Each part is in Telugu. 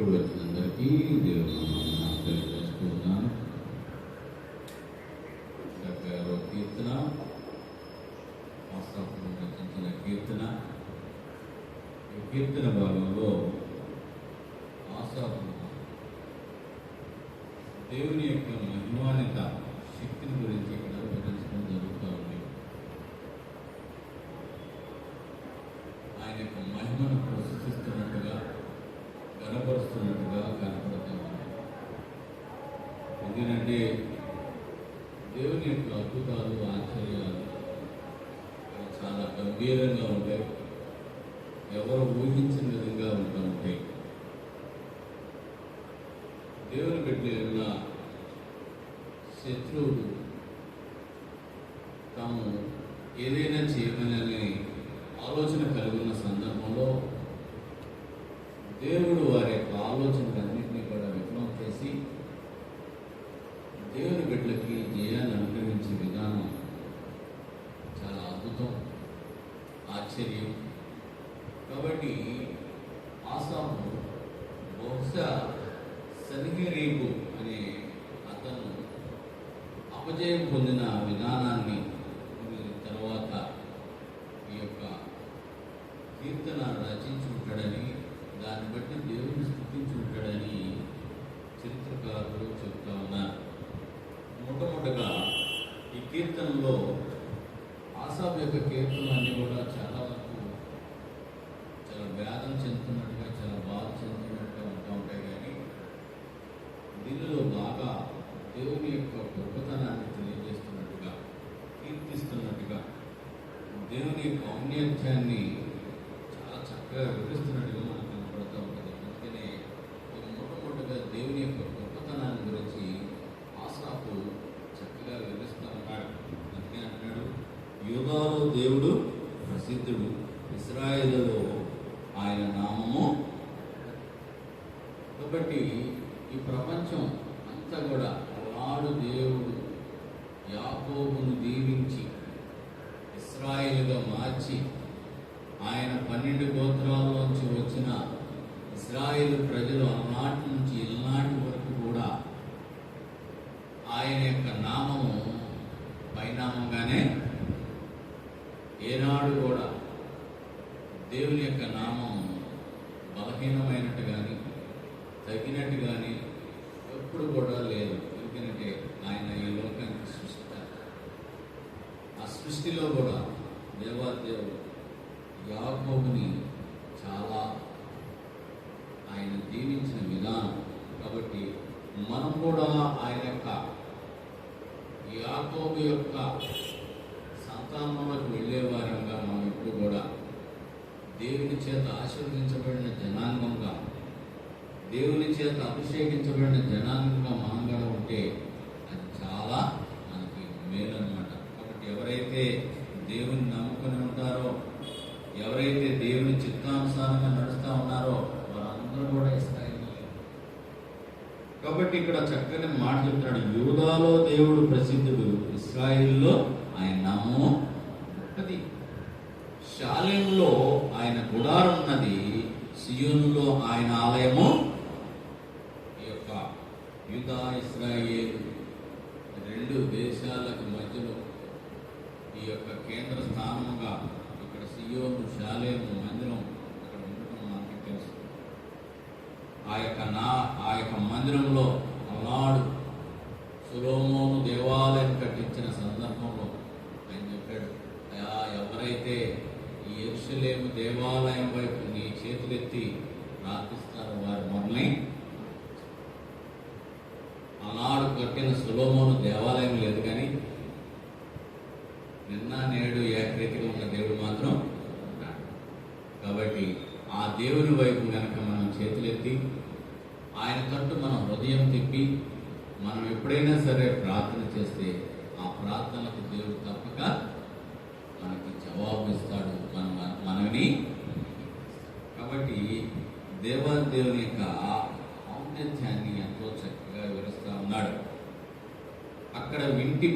కూడి వచ్చినందరికీ దేవుని నామమున తెలియజేస్తున్నాను డెబ్బై ఆరో కీర్తన వాస్తవం రచించిన కీర్తన ఈ కీర్తన భాగంలో ఆశాపు దేవుని యొక్క మహిమానిత ఎందుకంటే దేవుని యొక్క అద్భుతాలు ఆశ్చర్యాలు చాలా గంభీరంగా ఉంటాయి. ఎవరు ఊహించిన విధంగా ఉంటా ఉంటాయి. దేవుని పెట్టిన శత్రువులు తాము ఏదైనా చేయమని ఆలోచన కలిగి ఉన్న సందర్భంలో దేవుడు వారి యొక్క ఆలోచనలన్నింటినీ కూడా విఫలం చేసి దేవుని బిడ్డలకి జయాన్ని అనుగ్రహించే విధానం చాలా అద్భుతం ఆశ్చర్యం కాబట్టి ఆసాము బహుశా సనిగిరీపు అనే అతను అపజయం పొందిన విధానాన్ని పొందిన తర్వాత ఈ యొక్క కీర్తన రచించి ఉంటాడని దాన్ని బట్టి దేవుని స్థుతించి ఉంటాడని చరిత్రకారులు చెప్తా ఉన్నారు మొట్టమొదటగా ఈ కీర్తనలో ఆసాబ్ యొక్క కీర్తనలన్నీ కూడా చాలా వరకు చాలా వేదం చెందుతున్నట్టుగా చాలా బాధ చెందుతున్నట్టుగా ఉంటూ ఉంటాయి కానీ దీనిలో బాగా దేవుని యొక్క గొప్పతనాన్ని తెలియజేస్తున్నట్టుగా కీర్తిస్తున్నట్టుగా దేవుని యొక్క ఔన్నత్యాన్ని చాలా చక్కగా వివరిస్తున్నట్టుగా మనకు కనపడుతూ ఉంటుంది అందుకనే ఒక మొట్టమొదటిగా దేవుని యొక్క గొప్పతనాన్ని గురించి ఆసాపు చక్కగా వివరిస్తూ ఉన్నాడు అందుకే అంటున్నాడు యోగాలో దేవుడు ప్రసిద్ధుడు ఇస్రాయేలులో ఆయన నామము కాబట్టి ఈ ప్రపంచం అంతా కూడా అలాడు దేవుడు యాకోబును దీవించి ఇస్రాయేలుగా మార్చి ఆయన పన్నెండు గోత్రాల్లోంచి వచ్చిన ఇస్రాయేల్ ప్రజలు అలనాటి నుంచి ఇలనాటి వరకు కూడా ఆయన యొక్క నామము పైనామంగానే ఏనాడు కూడా దేవుని యొక్క నామం బలహీనమైనట్టు కానీ తగ్గినట్టు కానీ ఎప్పుడు కూడా లేదు ఎందుకంటే ఆయన ఈ లోకానికి సృష్టిస్తారు ఆ సృష్టిలో కూడా దేవాదేవుడు యాకోబుని చాలా ఆయన దీవించిన విధానం కాబట్టి మనం కూడా ఆయన యొక్క యాకోబు యొక్క సంతానంలోకి వెళ్ళే వారంగా మనం ఇప్పుడు కూడా దేవుని చేత ఆశీర్వదించబడిన జనాంగంగా దేవుని చేత అభిషేకించబడిన జనాంగంగా మనం కూడా ఉంటే అది చాలా మనకి మేలు అనమాట కాబట్టి ఎవరైతే దేవుని నమ్ముకొని ఉంటారో ఎవరైతే దేవుని చిత్తానుసారంగా నడుస్తూ ఉన్నారో వారందరూ కూడా ఇస్రాయేలు కాబట్టి ఇక్కడ చక్కని మాట చెప్తున్నాడు. యూదాలో దేవుడు ప్రసిద్ధుడు ఇస్రాయిల్లో ఆయన నామము గొప్పది శాలెంలో ఆయన గుడారం ఉన్నది. సియోనులో ఆయన ఆలయము ఈ యొక్క యూదా ఇస్రాయేల్ రెండు దేశాలకు మధ్యలో ఈ యొక్క కేంద్ర స్థానముగా ఇక్కడ సియోను శాలేము మందిరం అక్కడ ఉండటం మనకి తెలుసు ఆ యొక్క నా ఆ యొక్క మందిరంలో అలాడు సులోమోను దేవాలయం కట్టించిన సందర్భంలో ఆయన చెప్పాడు అయా ఎవరైతే ఈ ఎరుసలేము దేవాలయం వైపు నీ చేతులెత్తి ప్రార్థిస్తారు వారు మొదలై ఆనాడు కట్టిన సులోమోను దేవాలయం లేదు కానీ నిన్న నేడు ఏకరీతిగా ఉన్న దేవుడు మాత్రం కాబట్టి ఆ దేవుని వైపు కనుక మనం చేతులెత్తి ఆయన తట్టు మనం హృదయం తిప్పి మనం ఎప్పుడైనా సరే ప్రార్థన చేస్తే ఆ ప్రార్థనకు దేవుడు తప్పక మనకి జవాబు ఇస్తాడు. మన కాబట్టి దేవాదేవుని యొక్క ఔన్నత్యాన్ని ఎంతో చక్కగా వివరిస్తూ ఉన్నాడు. అక్కడ వింటి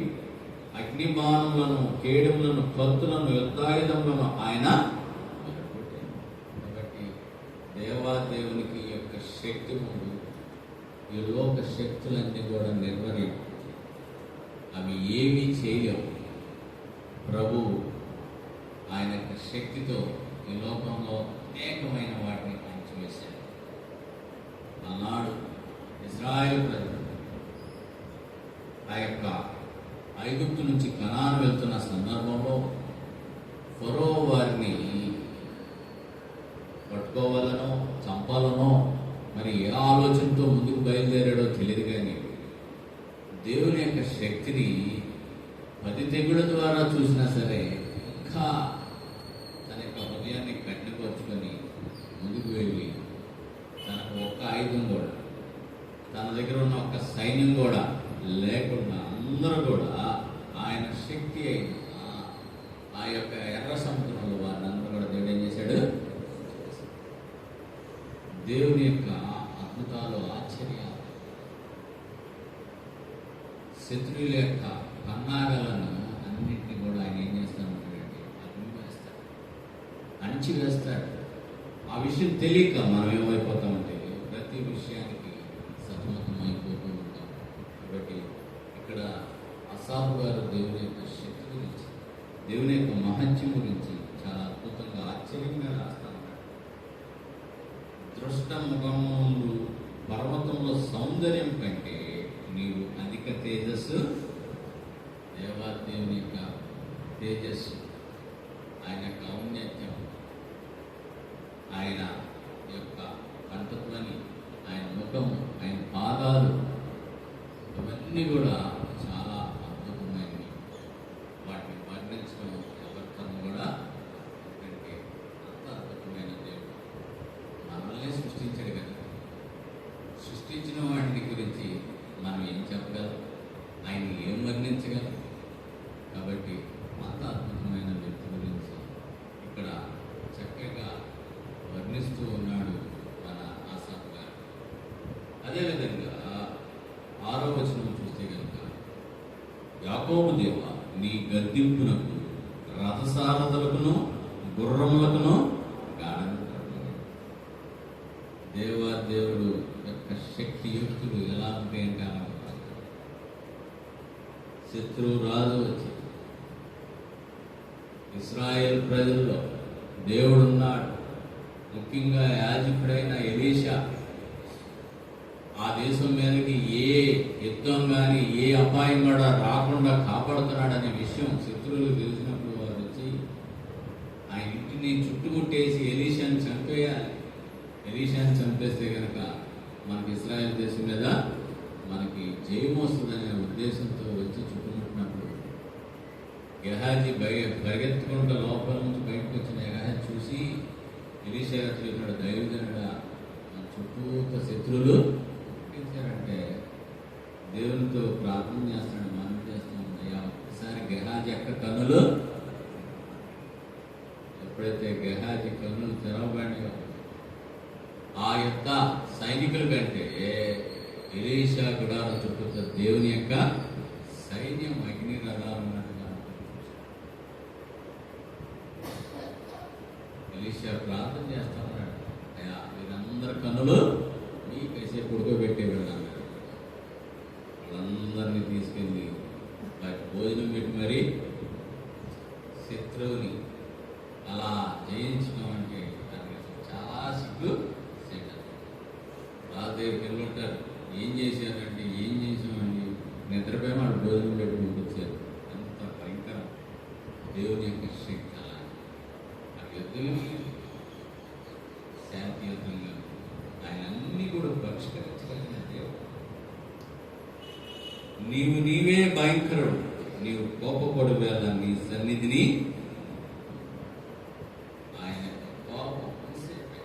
అగ్నిబాణములను కేడములను కత్తులను యుద్ధాయుధములను ఆయన కాబట్టి దేవాదేవునికి యొక్క శక్తి ముందు ఈ లోక శక్తులన్నీ కూడా నిర్వహి అవి ఏమీ చేయలేవు ప్రభు ఆయన యొక్క శక్తితో ఈ లోకంలో అనేకమైన వాటిని పంచివేశాడు ఆనాడు ఇజ్రాయెల్ ప్రజలు. ఆ యొక్క ఐగుప్తు నుంచి కనాను వెళ్తున్న సందర్భంలో ఫరో వారిని పట్టుకోవాలనో చంపాలనో మరి ఏ ఆలోచనతో ముందుకు బయలుదేరాడో తెలియదు కానీ దేవుని యొక్క శక్తిని పది తెగుల ద్వారా చూసినా సరే ఇంకా తన యొక్క హృదయాన్ని కట్టిపరుచుకొని ముందుకు వెళ్ళి తనకు ఒక్క ఆయుధం కూడా తన దగ్గర ఉన్న ఒక్క సైన్యం కూడా లేకుండా అందరూ కూడా ఆయన శక్తి అయిన ఆ యొక్క ఎర్ర సముద్రంలో వారిని అందరూ కూడా దేవుడు ఏం చేశాడు? దేవుని యొక్క అద్భుతాలు ఆశ్చర్యాలు శత్రువుల యొక్క పన్నాగలను అన్నింటినీ కూడా ఆయన ఏం చేస్తానంటే అగ్ని వేస్తాడు అణిచి వేస్తాడు ఆ విషయం తెలియక మనం ఏమైపోతాం ప్రతి విషయానికి సతమతం అయిపోతూ ఉంటాం కాబట్టి ఇక్కడ అసాబు గారు దేవుని యొక్క శక్తి గురించి దేవుని యొక్క మహత్యం గురించి చాలా అద్భుతంగా ఆశ్చర్యంగా రాస్తా ఉన్నాడు దృష్ట ముఖములు పర్వతంలో సౌందర్యం కంటే నీవు అధిక తేజస్సు దేవాదేవుని యొక్క తేజస్సు. ఆయన యొక్క ఔన్నత్యం ఆయన యొక్క కంటత్వని ఆయన ముఖము ఆయన పాదాలు ఇవన్నీ కూడా చాలా అద్భుతమైనవి వాటిని వర్ణించడం ఎవరితో కూడా ఎందుకంటే అంత అద్భుతమైన దేవుడు మనల్ని సృష్టించాడు కదా సృష్టించిన వాటిని గురించి మనం ఏం చెప్పగలం ఆయన ఏం వర్ణించగలం కాబట్టి అంత అద్భుతమైన వ్యక్తి గురించి ఇక్కడ చక్కగా వర్ణిస్తూ ఉన్నాడు మన ఆసాఫ్ గారు అదేవిధంగా ఆరో వచనం చూస్తే కనుక యాకోబు దేవ నీ గద్దింపునకు రథసారథులకును గుర్రములకును గాఢను కలుగును. దేవా దేవుడు యొక్క శక్తి యుక్తులు ఎలా ఉంటాయంటే అలా ఉంటాయి. శత్రువు రాజు వచ్చి ఇస్రాయేల్ ప్రజల్లో దేవుడున్నాడు. ముఖ్యంగా యాజకుడైన ఎలీషా ఆ దేశం మీదకి ఏ యుద్ధం కానీ ఏ అపాయం కూడా రాకుండా కాపాడుతున్నాడనే విషయం శత్రువులు తెలిసినప్పుడు వారు వచ్చి ఆ ఇంటిని చుట్టుముట్టేసి ఎలీషాని చంపేయాలి. ఎలీషాని చంపేస్తే కనుక మనకి ఇస్రాయల్ దేశం మీద మనకి జయం వస్తుందనే ఉద్దేశంతో వచ్చి గెహాజీ భయ పరిగెత్తుకుంటూ లోపల నుంచి బయటకు వచ్చిన గెహాజీ చూసి ఎలీషా గారు చెప్పినాడు దైవజనుడా చుట్టూత శత్రువులు పుట్టించారంటే దేవునితో ప్రార్థన చేస్తాడు మనం చేస్తాం అయ్యా ఒక్కసారి గెహాజీ యొక్క కన్నులు ఎప్పుడైతే గెహాజీ కన్నులు తెరవబడినాయో ఆ యొక్క సైనికుల కంటే ఎలీషా గుడారం చుట్టూ దేవుని యొక్క సైన్యం అగ్ని రథాలు ఉన్నట్టుగా ఎలీషా ప్రార్థన చేస్తా ఉన్నాడు అయ్యా వీరందరి కన్నులు మీకైసే పడుకోబెట్టేవాడు అన్నాడు వాళ్ళందరినీ తీసుకెళ్ళి వారికి భోజనం పెట్టి మరి శత్రువుని. అలా జయించడం అంటే దానికి చాలా సిగ్గు సెట్ రాజు దగ్గరికి వెళ్ళి ఉంటారు. ఏం చేశారంటే ఏం చేసామండి నిద్రపోయి వాడు భోజనం పెట్టి పంపించారు అంత భయంకరం దేవుని యొక్క శక్తి అలా ఆ యుద్ధం శాంతియుతంగా ఆయన అన్ని కూడా పరిష్కరించగలిగిన దేవుడు నీవు నీవే భయంకరుడు నీవు కోపపడు వేళ నీ సన్నిధిని ఆయన యొక్క కోపం కొంతసేపే.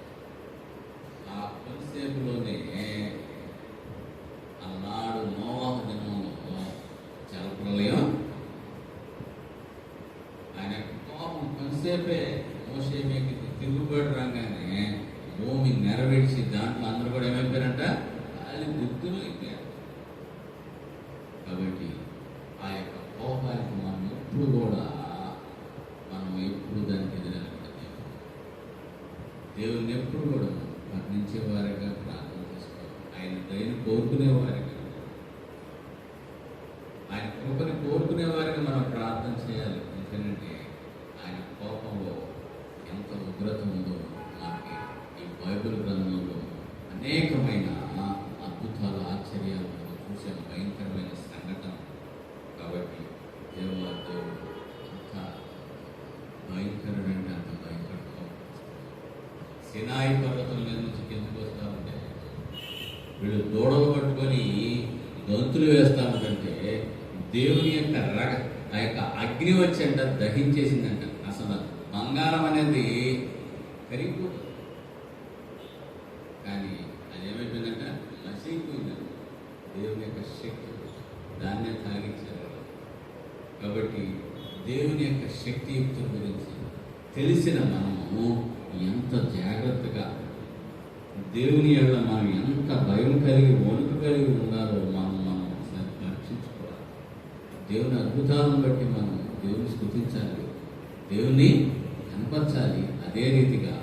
ఆ కొంతసేపులోనే అన్నాడు నోవాహ దినంలో జలప్రలయం ఆయన యొక్క కోపం కొంతసేపే మోసే మీకు తిరుగుబాటు రాగానే భూమి నెరవేర్చి దాంట్లో అందరూ కూడా ఏమైపోయారంట అది గుర్తులు అయిపోయారు కాబట్టి ఆ యొక్క కోపానికి మనం ఎప్పుడు కూడా మనం ఎప్పుడు దానికి ఎదురనకూడదు దేవుని ఎప్పుడు కూడా వర్ణించే వారిగా ప్రార్థన చేసుకోవాలి ఆయన దయను కోరుకునే ఆయన కృపను కోరుకునే వారికి మనం ప్రార్థన చేయాలి. వచ్చంట దహించేసిందంట అసలు బంగారం అనేది కరిగిపోతుంది కానీ అది ఏమైపోయిందంట? నశిపోయిందంట దేవుని యొక్క శక్తి దాన్నే తాగించారు. కాబట్టి దేవుని యొక్క శక్తియుక్తుల గురించి తెలిసిన మనము ఎంత జాగ్రత్తగా దేవుని యొక్క మనం ఎంత భయం కలిగి వణుకు కలిగి ఉన్నారో మనం మనం రక్షించుకోవాలి దేవుని అద్భుతాలను బట్టి మనం దేవుని స్థుతించాలి దేవుని కనపరచాలి. అదే రీతిగా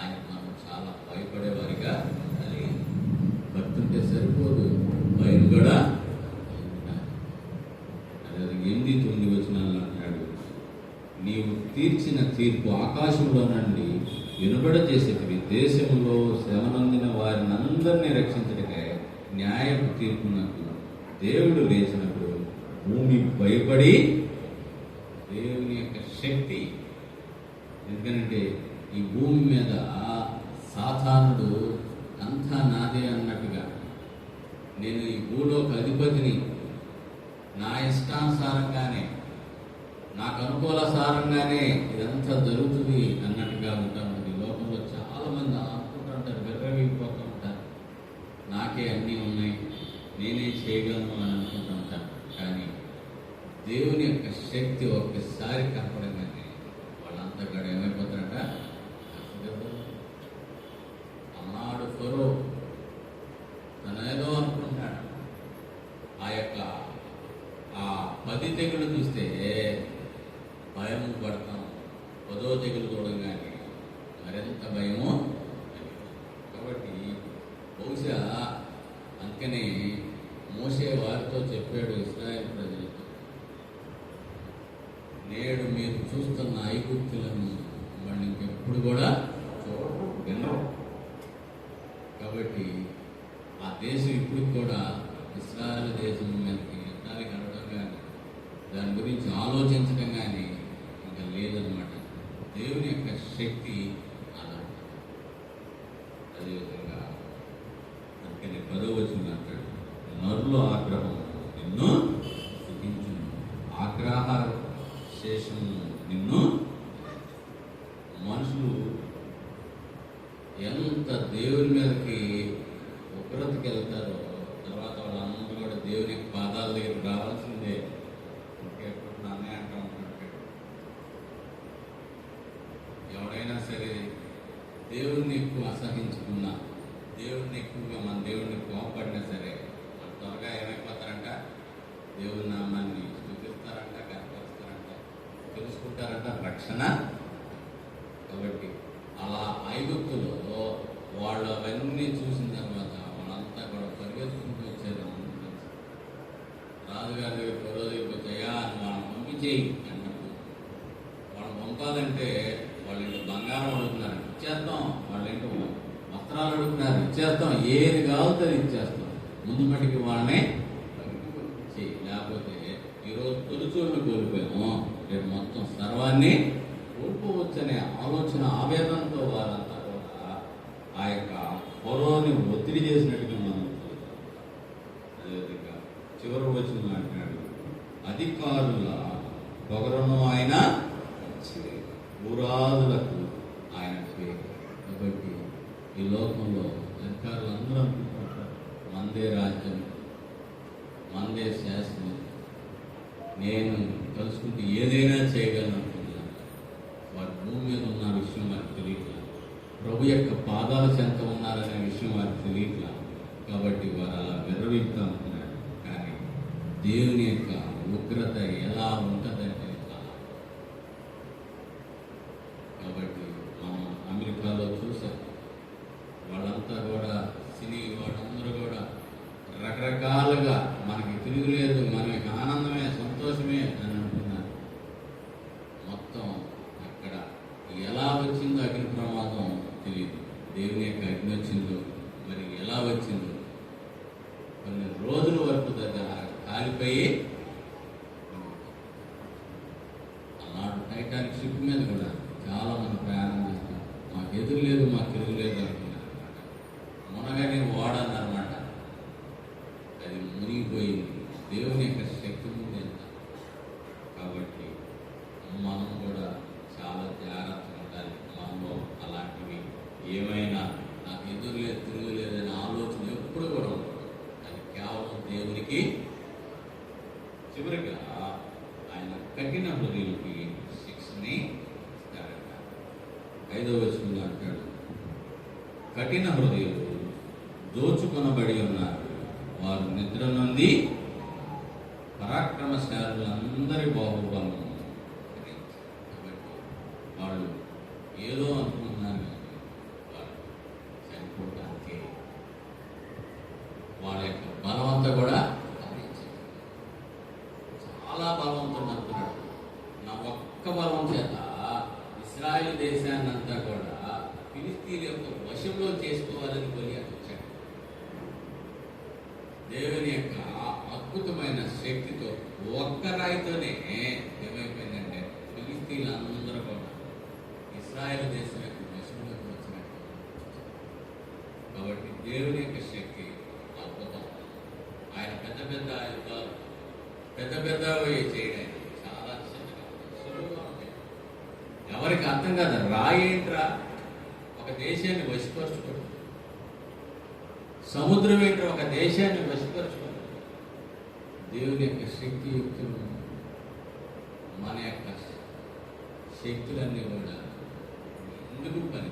ఆయన మనం చాలా భయపడేవారిగా ఉండాలి. భక్తుంటే సరిపోదు. భయం కూడా ఎనిమిది తొమ్మిది వచనాలు అంటున్నాడు. నీవు తీర్చిన తీర్పు ఆకాశంలో నుండి వినబడ చేసేటివి దేశంలో శ్రమనందిన వారిని అందరినీ రక్షించటకే న్యాయపు తీర్పునకు దేవుడు లేచినప్పుడు భూమి భయపడి దేవుని యొక్క శక్తి ఎందుకంటే ఈ భూమి మీద సాధారణుడు అంతా నాదే అన్నట్టుగా నేను ఈ తిరుపతిని నా ఇష్టానుసారంగానే నాకు అనుకూలసారంగానే ఇదంతా జరుగుతుంది అన్నట్టుగా ఉంటాను ఈ లోకంలో చాలామంది మంది అనుకుంటూ ఉంటారు. నాకే అన్నీ ఉన్నాయి నేనే చేయగలను అని అనుకుంటుంటాను కానీ దేవుని యొక్క శక్తి ఒక్కసారి కనపడంగానే వాళ్ళంతా కూడా ఏమైపోతారంట అన్నాడు ఫరో తనేదో అనుకుంటాడు ఆ యొక్క ఆ పది తెగులు చూస్తే భయం పడతాం. పదో తెగులు చూడగానే మరింత భయము కాబట్టి బహుశా అందుకనే మోసే వారితో చెప్పాడు ఇస్రాయల్ ప్రజలతో నేడు మీరు చూస్తున్న ఐగుప్తులను మళ్ళీ ఇంకెప్పుడు కూడా చూడరు వినరు కాబట్టి ఆ దేశం ఇప్పుడు కూడా ఇస్రాయల్ దేశం మీదకి యుద్ధానికి అనడం కానీ దాని గురించి ఆలోచించడం కానీ ఇంకా లేదనమాట దేవుని యొక్క శక్తి అలా అదేవిధంగా అందుకని పదో వచ్చిన అంటాడు నరులో ఆగ్రహం నిన్ను సుఖించును ఆగ్రహ శేషము నిన్ను మనుషులు ఎంత దేవుని మీదకి ఉగ్రతకి వెళ్తారో తర్వాత వాళ్ళందరూ కూడా దేవుని యొక్క పాదాల దగ్గరికి రావాల్సిందే ఇంకెప్పుడు నన్నే అంటూ ఉంటాడు ఎవడైనా సరే దేవుణ్ణి ఎక్కువ అసహించుకున్నా దేవుణ్ణి ఎక్కువగా మన దేవుణ్ణి కోపడినా సరే వాళ్ళు త్వరగా ఏమైపోతారంట దేవుని నామాన్ని స్థుతిస్తారంట కనపరుస్తారంట తెలుసుకుంటారంట రక్షణ. కాబట్టి అలా ఐగుప్తులో వాళ్ళు అవన్నీ చూసిన తర్వాత వాళ్ళంతా కూడా పరిగెత్తుకుంటూ వచ్చారు. రాజుగారి దగ్గర రోజు వచ్చాయా అని వాళ్ళని పంపించేయి అన్నట్టు వాళ్ళు పంపాలంటే వాళ్ళు ఇంటి బంగారం అడుగుతున్నారు ఇచ్చేస్తాం. వాళ్ళ ఇంటి వస్త్రాలు అడుగుతున్నారు ఇచ్చేస్తాం. ఏది కావాలో అది ఇచ్చేస్తాం. ముందు మటుకి వాళ్ళని ఆవేదనతో వారంతా కూడా ఆ యొక్క పొరవని ఒత్తిడి చేసినట్టుగా మనం అదేవిధంగా చివరి వచ్చిన అంటున్నాడు అధికారుల పొగరను ఆయన ఊరాదులకు ఆయన పేరు. కాబట్టి ఈ లోకంలో అధికారులు అందరూ అనుకుంటుంటారు మందే రాజ్యం మందే శాసనం నేను తలుచుకుంటే ఏదైనా చేయగలను అనుకుంటున్నాను వారు భూమి మీద ఉన్న విషయం వారికి తెలియట్లా ప్రభు యొక్క పాదాల చెంత ఉన్నారనే విషయం వారికి తెలియట్లా? కాబట్టి వారు అలా విర్రవీపుతా ఉంటున్నారు కానీ దేవుని యొక్క ఉగ్రత ఎలా ఉంటుందంటే చాలా కాబట్టి మనం అమెరికాలో చూసాం దేవుని యొక్క అగ్ని వచ్చిందో మరి ఎలా వచ్చిందో కొన్ని రోజుల వరకు దగ్గర కాలిపోయి అలాంటి షిప్ మీద కూడా చాలా మంది ప్రయాణం చేస్తాం మాకు ఎదురు లేదు మాకు తిరుగు లేదు అనుకున్నారు మునగని ఓడనమాట అది మునిగిపోయింది దేవుని యొక్క శక్తి ముందు ఎంత కాబట్టి మనం కూడా చాలా జాగ్రత్తగా ఉండాలి మనలో అలాంటివి ఏమైనా నాకు ఎదురు లేదు తిరుగు లేదనే ఆలోచన ఎప్పుడు కూడా ఉండదు అది కేవలం దేవునికి చివరిగా ఆయన కఠిన హృదయులకి శిక్షని ఇస్తాడట ఐదవ వచనంలో అంటాడు కఠిన హృదయులు దోచుకొనబడి ఉన్నారు. వారు నిద్ర నుండి పరాక్రమశాలులందరి బాహుబలం కాబట్టి వాళ్ళు ఏదో అనుకుంటున్నారు కానీ వాళ్ళు చనిపోవడానికి వాళ్ళ యొక్క బలం అంతా కూడా గమనించాలి. చాలా బలవంతుడు అనుకున్నాడు నా ఒక్క బలం చేత ఇస్రాయేల్ దేశాన్ని అంతా కూడా ఫిలిస్తీన్ యొక్క వశంలో చేసుకోవాలని కొని వచ్చాడు దేవుని యొక్క అద్భుతమైన శక్తితో ఒక్క రాయితోనే ఏమైపోయిందంటే ఫిలిస్తీన్లు అందరూ కూడా ఇస్రాయేల్ దేశం యొక్క వశంలోకి వచ్చినట్టు. కాబట్టి దేవుని యొక్క శక్తి అద్భుతం. ఆయన పెద్ద పెద్ద యుద్ధాలు పెద్ద పెద్దవి చేయడానికి చాలా చిన్నగా సులువుగా ఉంటాయి ఎవరికి అర్థం కాదు రాయేంట్రా ఒక దేశాన్ని వశపరచుకోవడం సముద్రం ఏంట్రా? ఒక దేశాన్ని వశపరచుకోవడం దేవుని యొక్క శక్తి యుక్తులు మన యొక్క శక్తులన్నీ కూడా ఎందుకు పని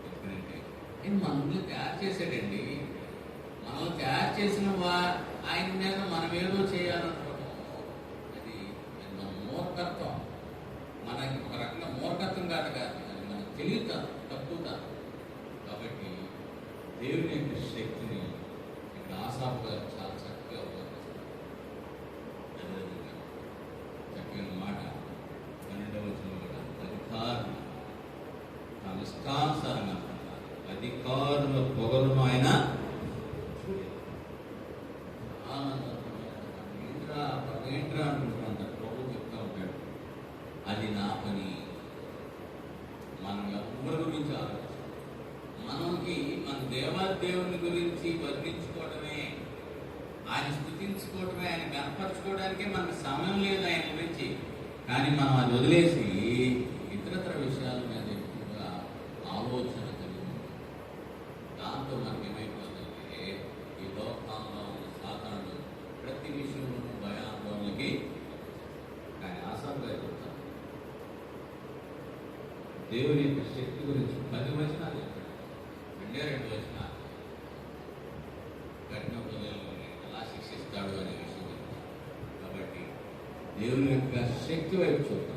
ఎందుకంటే ఆయన మనల్ని తయారు చేశాడండి. మనం తయారు చేసిన వా ఆయన మీద మనం ఏదో చేయాలనుకోవడం అది అది మన మూర్ఖత్వం మనకి ఒక రకంగా మూర్ఖత్వం కాదు కాదు అది మన తెలియదు తప్పుతా కాబట్టి దేవుని యొక్క శక్తిని ఇక్కడ ఆశాపు గారు చాలా చక్కగా ఉపయోగిస్తారు అదేవిధంగా చక్కని మాట పన్నెండవ వచనంలో కూడా అధికారులు తమ ఇష్టానుసారంగా పడతారు. అధికారుల ఆయన ఏంట్రా ఏంట్రా ప్రభు చెప్తా ఉంటాడు అది నా పని మనం ఎవరి గురించి ఆలోచించాలి మనకి మన దేవాదేవుని గురించి వర్ణించుకోవడమే ఆయన స్థుతించుకోవడమే ఆయన కనపరచుకోవడానికే మనకు సమయం లేదు ఆయన గురించి కానీ మనం అది వదిలేసి ఇతరతర విషయాల మీద ఎక్కువగా ఆలోచన కలిగి ఉంటాం. దాంతో మనకి ఏమైపోతుందంటే ఈ లోకంలో ఉన్న సాధారణ ప్రతి విషయంలోనూ భయాందోళనకి కానీ ఆశాగా చెప్తాను దేవుని యొక్క శక్తి గురించి పది వచనాలు రెండే రెండు వచనాలు. కఠిన హృదయాలను ఎలా శిక్షిస్తాడు అనే విషయం కాబట్టి దేవుని యొక్క శక్తి వైపు చూద్దాం.